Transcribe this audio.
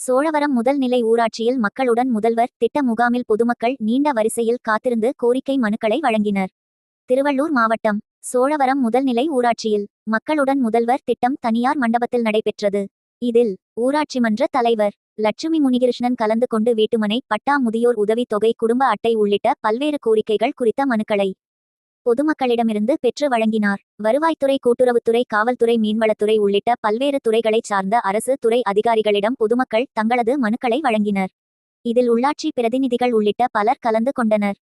சோழவரம் முதல் நிலை ஊராட்சியில் மக்களுடன் முதல்வர் திட்ட முகாமில் பொதுமக்கள் நீண்ட வரிசையில் காத்திருந்து கோரிக்கை மனுக்களை வழங்கினர். திருவள்ளூர் மாவட்டம் சோழவரம் முதல்நிலை ஊராட்சியில் மக்களுடன் முதல்வர் திட்டம் தனியார் மண்டபத்தில் நடைபெற்றது. இதில் ஊராட்சி மன்ற தலைவர் லட்சுமி முனிகிருஷ்ணன் கலந்து கொண்டு வீட்டுமனை பட்டா முதியோர் உதவித் தொகை குடும்ப அட்டை உள்ளிட்ட பல்வேறு கோரிக்கைகள் குறித்த மனுக்களை பொதுமக்களிடமிருந்து பெற்று வழங்கினார். வருவாய்த்துறை கூட்டுறவுத்துறை காவல்துறை மீன்வளத்துறை உள்ளிட்ட பல்வேறு துறைகளைச் சார்ந்த அரசு துறை அதிகாரிகளிடம் பொதுமக்கள் தங்களது மனுக்களை வழங்கினர். இதில் உள்ளாட்சி பிரதிநிதிகள் உள்ளிட்ட பலர் கலந்து கொண்டனர்.